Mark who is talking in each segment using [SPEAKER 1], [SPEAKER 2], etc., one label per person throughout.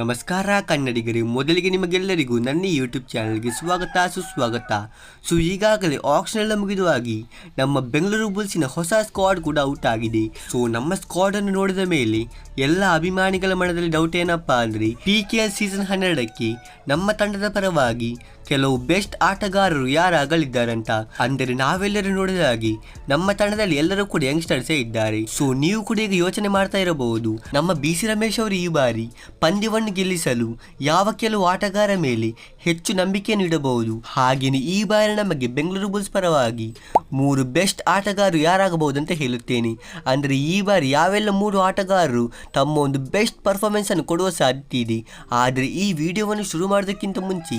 [SPEAKER 1] ನಮಸ್ಕಾರ, ಕನ್ನಡಿಗರೇ. ಮೊದಲಿಗೆ ನಿಮಗೆಲ್ಲರಿಗೂ ನನ್ನ ಯೂಟ್ಯೂಬ್ ಚಾನಲ್ಗೆ ಸ್ವಾಗತ, ಸುಸ್ವಾಗತ. ಸೊ ಈಗಾಗಲೇ ಆಕ್ಷನ್ ಎಲ್ಲ ಮುಗಿದುವಾಗಿ ನಮ್ಮ ಬೆಂಗಳೂರು ಬುಲ್ಸಿನ ಹೊಸ ಸ್ಕ್ವಾಡ್ ಕೂಡ ಔಟ್ ಆಗಿದೆ. ಸೊ ನಮ್ಮ ಸ್ಕ್ವಾಡ್ ಅನ್ನು ನೋಡಿದ ಮೇಲೆ ಎಲ್ಲ ಅಭಿಮಾನಿಗಳ ಮನದಲ್ಲಿ ಡೌಟ್ ಏನಪ್ಪಾ ಅಂದ್ರೆ ಪಿ ಕೆ ಎಲ್ ಸೀಸನ್ ಹನ್ನೆರಡಕ್ಕೆ ನಮ್ಮ ತಂಡದ ಪರವಾಗಿ ಕೆಲವು ಬೆಸ್ಟ್ ಆಟಗಾರರು ಯಾರಾಗಲಿದ್ದಾರಂತ? ಅಂದರೆ ನಾವೆಲ್ಲರೂ ನೋಡಿದ ಹಾಗೆ, ನಮ್ಮ ತಂಡದಲ್ಲಿ ಎಲ್ಲರೂ ಕೂಡ ಯಂಗ್ಸ್ಟರ್ಸೇ ಇದ್ದಾರೆ. ಸೊ ನೀವು ಕೂಡ ಈಗ ಯೋಚನೆ ಮಾಡ್ತಾ ಇರಬಹುದು. ನಮ್ಮ ಬಿ ಸಿ ರಮೇಶ್ ಅವರು ಈ ಬಾರಿ ಪಂದ್ಯವನ್ನು ಗೆಲ್ಲಿಸಲು ಯಾವ ಕೆಲವು ಆಟಗಾರ ಮೇಲೆ ಹೆಚ್ಚು ನಂಬಿಕೆಯನ್ನು ಇಡಬಹುದು ಹಾಗೆಯೇ ಈ ಬಾರಿ ನಮಗೆ ಬೆಂಗಳೂರು ಬುಲ್ಸ್ ಪರವಾಗಿ ಮೂರು ಬೆಸ್ಟ್ ಆಟಗಾರರು ಯಾರಾಗಬಹುದು ಅಂತ ಹೇಳುತ್ತೇನೆ. ಅಂದರೆ ಈ ಬಾರಿ ಯಾವೆಲ್ಲ ಮೂರು ಆಟಗಾರರು ತಮ್ಮ ಒಂದು ಬೆಸ್ಟ್ ಪರ್ಫಾರ್ಮೆನ್ಸ್ ಅನ್ನು ಕೊಡುವ ಸಾಧ್ಯತೆ ಇದೆ. ಆದರೆ ಈ ವಿಡಿಯೋವನ್ನು ಶುರು ಮಾಡೋದಕ್ಕಿಂತ ಮುಂಚೆ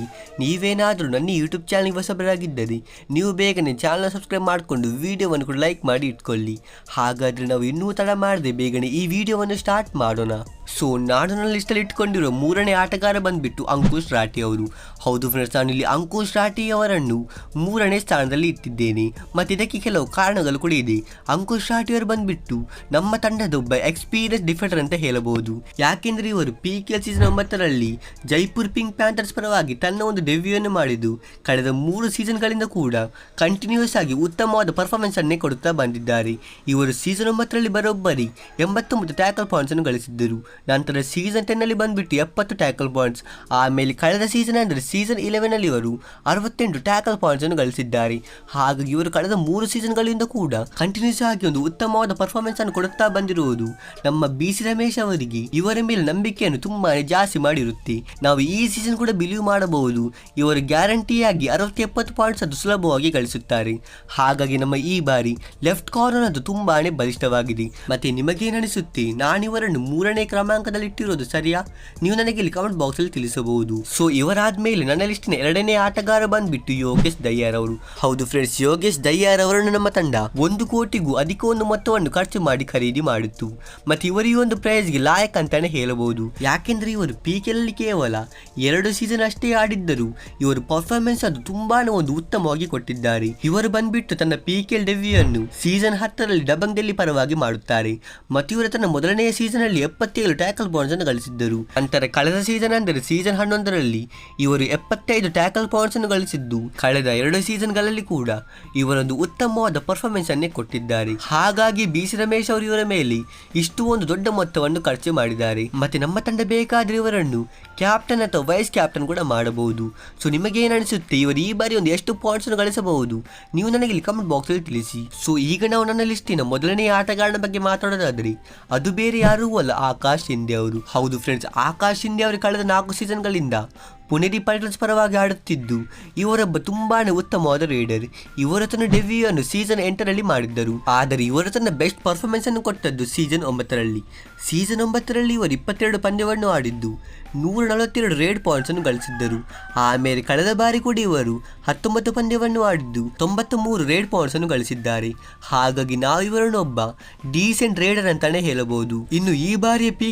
[SPEAKER 1] ನೀವೇನಾದರೂ ನನ್ನ ಯೂಟ್ಯೂಬ್ ಚಾನಲ್ಗೆ ಹೊಸಬರಾಗಿದ್ದರೆ ನೀವು ಬೇಗನೆ ಚಾನಲ್ನ ಸಬ್ಸ್ಕ್ರೈಬ್ ಮಾಡಿಕೊಂಡು ವಿಡಿಯೋವನ್ನು ಕೂಡ ಲೈಕ್ ಮಾಡಿ ಇಟ್ಕೊಳ್ಳಿ. ಹಾಗಾದರೆ ನಾವು ಇನ್ನೂ ತಡ ಮಾಡದೆ ಬೇಗನೆ ಈ ವಿಡಿಯೋವನ್ನು ಸ್ಟಾರ್ಟ್ ಮಾಡೋಣ. ಸೊ ನಾನು ನನ್ನ ಲಿಸ್ಟಲ್ಲಿ ಇಟ್ಕೊಂಡಿರೋ ಮೂರನೇ ಆಟಗಾರ ಬಂದುಬಿಟ್ಟು ಅಂಕುಶ್ ರಾಠಿ ಅವರು. ಹೌದು ಫ್ರೆಂಡ್ಸ್ ನಾನು ಇಲ್ಲಿ ಅಂಕುಶ್ ರಾಠಿ ಅವರನ್ನು ಮೂರನೇ ಸ್ಥಾನದಲ್ಲಿ ಇಟ್ಟಿದ್ದೇನೆ. ಮತ್ತು ಇದಕ್ಕೆ ಕೆಲವು ಕಾರಣಗಳು ಕೂಡ ಇದೆ. ಅಂಕುಶ್ ರಾಠಿ ಅವರು ಬಂದ್ಬಿಟ್ಟು ನಮ್ಮ ತಂಡದೊಬ್ಬ ಎಕ್ಸ್ಪೀರಿಯನ್ಸ್ ಡಿಫೆಂಡರ್ ಅಂತ ಹೇಳಬಹುದು. ಯಾಕೆಂದರೆ ಇವರು ಪಿ ಕೆ ಎಲ್ ಸೀಸನ್ ಒಂಬತ್ತರಲ್ಲಿ ಜೈಪುರ್ ಪಿಂಕ್ ಪ್ಯಾಂಥರ್ಸ್ ಪರವಾಗಿ ತನ್ನ ಒಂದು ಡೆವ್ಯೂಯನ್ನು ಮಾಡಿದ್ದು. ಕಳೆದ ಮೂರು ಸೀಸನ್ಗಳಿಂದ ಕೂಡ ಕಂಟಿನ್ಯೂಸ್ ಆಗಿ ಉತ್ತಮವಾದ ಪರ್ಫಾರ್ಮೆನ್ಸ್ ಅನ್ನೇ ಕೊಡುತ್ತಾ ಬಂದಿದ್ದಾರೆ. ಇವರು ಸೀಸನ್ ಒಂಬತ್ತರಲ್ಲಿ ಬರೋಬ್ಬರಿ ಎಂಬತ್ತೊಂಬತ್ತು ಟ್ಯಾಕಲ್ ಪಾಯಿಂಟ್ಸ್ ಅನ್ನು ಗಳಿಸಿದ್ದರು. ನಂತರ ಸೀಸನ್ ಟೆನ್ನಲ್ಲಿ ಬಂದ್ಬಿಟ್ಟು ಎಪ್ಪತ್ತು ಟ್ಯಾಕಲ್ ಪಾಯಿಂಟ್ಸ್ ಆಮೇಲೆ ಕಳೆದ ಸೀಸನ್ ಅಂದರೆ ಸೀಸನ್ ಇಲೆವೆನಲ್ಲಿ ಇವರು ಅರವತ್ತೆಂಟು ಟ್ಯಾಕಲ್ ಪಾಯಿಂಟ್ಸ್ ಅನ್ನು ಗಳಿಸಿದ್ದಾರೆ. ಹಾಗಾಗಿ ಇವರು ಕಳೆದ ಮೂರು ಸೀಸನ್ಗಳಿಂದ ಕೂಡ ಕಂಟಿನ್ಯೂಸ್ ಆಗಿ ಒಂದು ಉತ್ತಮವಾದ ಪರ್ಫಾರ್ಮೆನ್ಸ್ ಅನ್ನು ಕೊಡುತ್ತಾ ಬಂದಿರುವುದು. ನಮ್ಮ ಬಿ ಸಿ ರಮೇಶ್ ಅವರಿಗೆ ಇವರ ಮೇಲೆ ನಂಬಿಕೆಯನ್ನು ತುಂಬಾ ಜಾಸ್ತಿ ಮಾಡಿರುತ್ತೆ. ನಾವು ಈ ಸೀಸನ್ ಕೂಡ ಬಿಲೀವ್ ಮಾಡಬಹುದು. ಇವರು ಗ್ಯಾರಂಟಿಯಾಗಿ ಅರವತ್ತು ಎಪ್ಪತ್ತು ಪಾಯಿಂಟ್ಸ್ ಅದು ಸುಲಭವಾಗಿ ಗಳಿಸುತ್ತಾರೆ. ಹಾಗಾಗಿ ನಮ್ಮ ಈ ಬಾರಿ ಲೆಫ್ಟ್ ಕಾರ್ನರ್ ಅದು ತುಂಬಾನೇ ಬಲಿಷ್ಠವಾಗಿದೆ. ಮತ್ತೆ ನಿಮಗೇನನಿಸುತ್ತೆ ನಾನಿವರನ್ನು ಮೂರನೇ ಕ್ರಮಾಂಕದಲ್ಲಿ ಇಟ್ಟಿರೋದು ಸರಿಯಾ? ನೀವು ನನಗೆ ಇಲ್ಲಿ ಕಮೆಂಟ್ ಬಾಕ್ಸ್ ಅಲ್ಲಿ ತಿಳಿಸಬಹುದು. ಸೊ ಇವರಾದ್ಮೇಲೆ ನನ್ನ ಲಿಸ್ಟಿನ ಎರಡನೇ ಆಟಗಾರ ಬಂದ್ಬಿಟ್ಟು ಯೋಗೇಶ್ ದಯ್ಯಾರ್ ಅವರು. ಹೌದು ಫ್ರೆಂಡ್ಸ್ ಯೋಗೇಶ್ ದಯ್ಯಾರ್ ಅವರನ್ನು ನಮ್ಮ ತಂಡ ಒಂದು ಕೋಟಿಗೂ ಅಧಿಕ ಒಂದು ಮೊತ್ತವನ್ನು ಖರ್ಚು ಮಾಡಿ ಖರೀದಿ ಮಾಡಿತ್ತು. ಮತ್ತೆ ಇವರು ಈ ಒಂದು ಪ್ರೈಸ್ಗೆ ಲಾಯಕ್ ಅಂತಾನೆ ಹೇಳಬಹುದು. ಯಾಕೆಂದ್ರೆ ಇವರು ಪೀಕೆಲ್ಲಿ ಕೇವಲ ಎರಡು ಸೀಸನ್ ಅಷ್ಟೇ ಆಡಿದ್ದರು ಇವರು ಪರ್ಫಾರ್ಮೆನ್ಸ್ ಅದು ತುಂಬಾನೇ ಒಂದು ಉತ್ತಮವಾಗಿ ಕೊಟ್ಟಿದ್ದಾರೆ. ಇವರು ಬಂದ್ಬಿಟ್ಟು ತನ್ನ ಪಿಕೆಎಲ್ ಡೆಬ್ಯೂಯನ್ನು ಸೀಸನ್ ಹತ್ತರಲ್ಲಿ ಡಬಂಗ್ದಲ್ಲಿ ಪರವಾಗಿ ಮಾಡುತ್ತಾರೆ. ಮತ್ತು ಇವರು ತನ್ನ ಮೊದಲನೆಯ ಸೀಸನ್ ಅಲ್ಲಿ ಎಪ್ಪತ್ತೇಳು ಟ್ಯಾಕಲ್ ಪಾಯಿಂಟ್ಸ್ ಅನ್ನು ಗಳಿಸಿದ್ದರು. ನಂತರ ಕಳೆದ ಸೀಸನ್ ಅಂದರೆ ಸೀಸನ್ ಹನ್ನೊಂದರಲ್ಲಿ ಇವರು ಎಪ್ಪತ್ತೈದು ಟ್ಯಾಕಲ್ ಪಾಯಿಂಟ್ಸ್ ಅನ್ನು ಗಳಿಸಿದ್ದು. ಕಳೆದ ಎರಡು ಸೀಸನ್ಗಳಲ್ಲಿ ಕೂಡ ಇವರೊಂದು ಉತ್ತಮವಾದ ಪರ್ಫಾರ್ಮೆನ್ಸ್ ಅನ್ನೇ ಕೊಟ್ಟಿದ್ದಾರೆ. ಹಾಗಾಗಿ ಬಿ ಸಿ ರಮೇಶ್ ಅವರು ಇವರ ಮೇಲೆ ಇಷ್ಟು ಒಂದು ದೊಡ್ಡ ಮೊತ್ತವನ್ನು ಖರ್ಚು ಮಾಡಿದ್ದಾರೆ. ಮತ್ತೆ ನಮ್ಮ ತಂಡ ಬೇಕಾದ್ರೆ ಇವರನ್ನು ಕ್ಯಾಪ್ಟನ್ ಅಥವಾ ವೈಸ್ ಕ್ಯಾಪ್ಟನ್ ಕೂಡ ಮಾಡಬಹುದು. ಸೊ ನಿಮಗೇನು ಅನಿಸುತ್ತೆ? ಇವರು ಈ ಬಾರಿ ಒಂದು ಎಷ್ಟು ಪಾಯಿಂಟ್ಸ್ ಗಳಿಸಬಹುದು? ನೀವು ನನಗೆ ಇಲ್ಲಿ ಕಮೆಂಟ್ ಬಾಕ್ಸ್ ಅಲ್ಲಿ ತಿಳಿಸಿ. ಸೊ ಈಗ ನಾವು ನನ್ನ ಲಿಸ್ಟಿನ ಮೊದಲನೇ ಆಟಗಾರನ ಬಗ್ಗೆ ಮಾತಾಡೋದಾದ್ರೆ ಅದು ಬೇರೆ ಯಾರೂ ಅಲ್ಲ, ಆಕಾಶ್ ಶಿಂದೆ ಅವರು. ಹೌದು ಫ್ರೆಂಡ್ಸ್ ಆಕಾಶ್ ಶಿಂದೆ ಅವರು ಕಳೆದ ನಾಲ್ಕು ಸೀಸನ್ಗಳಿಂದ ಪುಣೆರಿ ಪೈಟಲ್ಸ್ ಪರವಾಗಿ ಆಡುತ್ತಿದ್ದು ಇವರೊಬ್ಬ ತುಂಬಾ ಉತ್ತಮವಾದ ರೈಡರ್. ಇವರು ತನ್ನ ಡೆಬ್ಯೂಯನ್ನು ಸೀಸನ್ ಎಂಟರಲ್ಲಿ ಮಾಡಿದ್ದರು. ಆದರೆ ಇವರು ತನ್ನ ಬೆಸ್ಟ್ ಪರ್ಫಾರ್ಮೆನ್ಸ್ ಅನ್ನು ಕೊಟ್ಟದ್ದು ಸೀಸನ್ ಒಂಬತ್ತರಲ್ಲಿ. ಸೀಸನ್ ಒಂಬತ್ತರಲ್ಲಿ ಇವರು ಇಪ್ಪತ್ತೆರಡು ಪಂದ್ಯವನ್ನು ಆಡಿದ್ದು, ನೂರ ನಲವತ್ತೆರಡು ರೇಡ್ ಪಾಯಿಂಟ್ಸ್ ಅನ್ನು ಗಳಿಸಿದ್ದರು. ಆಮೇಲೆ ಕಳೆದ ಬಾರಿ ಕೂಡ ಇವರು ಹತ್ತೊಂಬತ್ತು ಪಂದ್ಯವನ್ನು ಆಡಿದ್ದು ತೊಂಬತ್ತ ಮೂರು ರೇಡ್ ಪಾಯಿಂಟ್ಸ್ ಅನ್ನು ಗಳಿಸಿದ್ದಾರೆ. ಹಾಗಾಗಿ ನಾವು ಇವರನ್ನು ಒಬ್ಬ ಡೀಸೆಂಟ್ ರೇಡರ್ ಅಂತಾನೆ ಹೇಳಬಹುದು. ಇನ್ನು ಈ ಬಾರಿಯ ಪಿ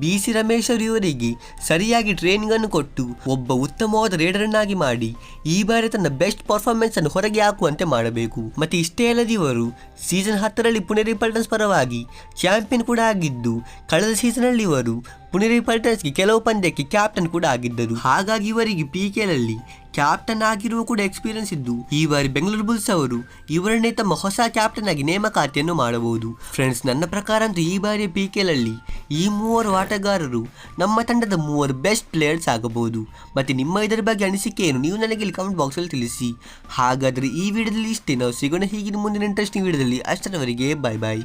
[SPEAKER 1] ಬಿ ಸಿ ರಮೇಶ್ ಅವರು ಇವರಿಗೆ ಸರಿಯಾಗಿ ಟ್ರೈನಿಂಗ್ ಅನ್ನು ಕೊಟ್ಟು ಒಬ್ಬ ಉತ್ತಮವಾದ ರೇಡರನ್ನಾಗಿ ಮಾಡಿ ಈ ಬಾರಿ ತನ್ನ ಬೆಸ್ಟ್ ಪರ್ಫಾರ್ಮೆನ್ಸ್ ಅನ್ನು ಹೊರಗೆ ಹಾಕುವಂತೆ ಮಾಡಬೇಕು. ಮತ್ತೆ ಇಷ್ಟೇ ಅಲ್ಲದೆ ಇವರು ಸೀಸನ್ ಹತ್ತರಲ್ಲಿ ಪುಣೆ ರಿಪಲ್ಟನ್ಸ್ ಪರವಾಗಿ ಚಾಂಪಿಯನ್ ಕೂಡ ಆಗಿದ್ದು, ಕಳೆದ ಸೀಸನ್ ಅಲ್ಲಿ ಇವರು ಪುಣೆ ಪಲ್ಟನ್ಸ್ಗೆ ಕೆಲವು ಪಂದ್ಯಕ್ಕೆ ಕ್ಯಾಪ್ಟನ್ ಕೂಡ ಆಗಿದ್ದರು. ಹಾಗಾಗಿ ಇವರಿಗೆ ಪಿ ನಲ್ಲಿ ಕ್ಯಾಪ್ಟನ್ ಆಗಿರುವ ಕೂಡ ಎಕ್ಸ್ಪೀರಿಯನ್ಸ್ ಇದ್ದು ಈ ಬಾರಿ ಬೆಂಗಳೂರು ಬುಲ್ಸ್ ಅವರು ಇವರನ್ನೇ ತಮ್ಮ ಹೊಸ ಕ್ಯಾಪ್ಟನ್ ಆಗಿ ನೇಮಕಾತಿಯನ್ನು ಮಾಡಬಹುದು. ಫ್ರೆಂಡ್ಸ್ ನನ್ನ ಪ್ರಕಾರ ಅಂತೂ ಈ ಬಾರಿ ಪಿ ಕೆಲಲ್ಲಿ ಈ ಮೂವರು ಆಟಗಾರರು ನಮ್ಮ ತಂಡದ ಮೂವರು ಬೆಸ್ಟ್ ಪ್ಲೇಯರ್ಸ್ ಆಗಬಹುದು. ಮತ್ತೆ ನಿಮ್ಮ ಇದರ ಬಗ್ಗೆ ಅನಿಸಿಕೆ ಏನು ನೀವು ನನಗೆ ಇಲ್ಲಿ ಕಮೆಂಟ್ ಬಾಕ್ಸಲ್ಲಿ ತಿಳಿಸಿ. ಹಾಗಾದರೆ ಈ ವಿಡಿಯೋದಲ್ಲಿ ಇಷ್ಟೇ. ನಾವು ಸಿಗೋಣ ಹೀಗಿನ ಮುಂದಿನ ಇಂಟ್ರೆಸ್ಟಿಂಗ್ ವಿಡಿಯೋದಲ್ಲಿ. ಅಷ್ಟರವರೆಗೆ ಬಾಯ್ ಬಾಯ್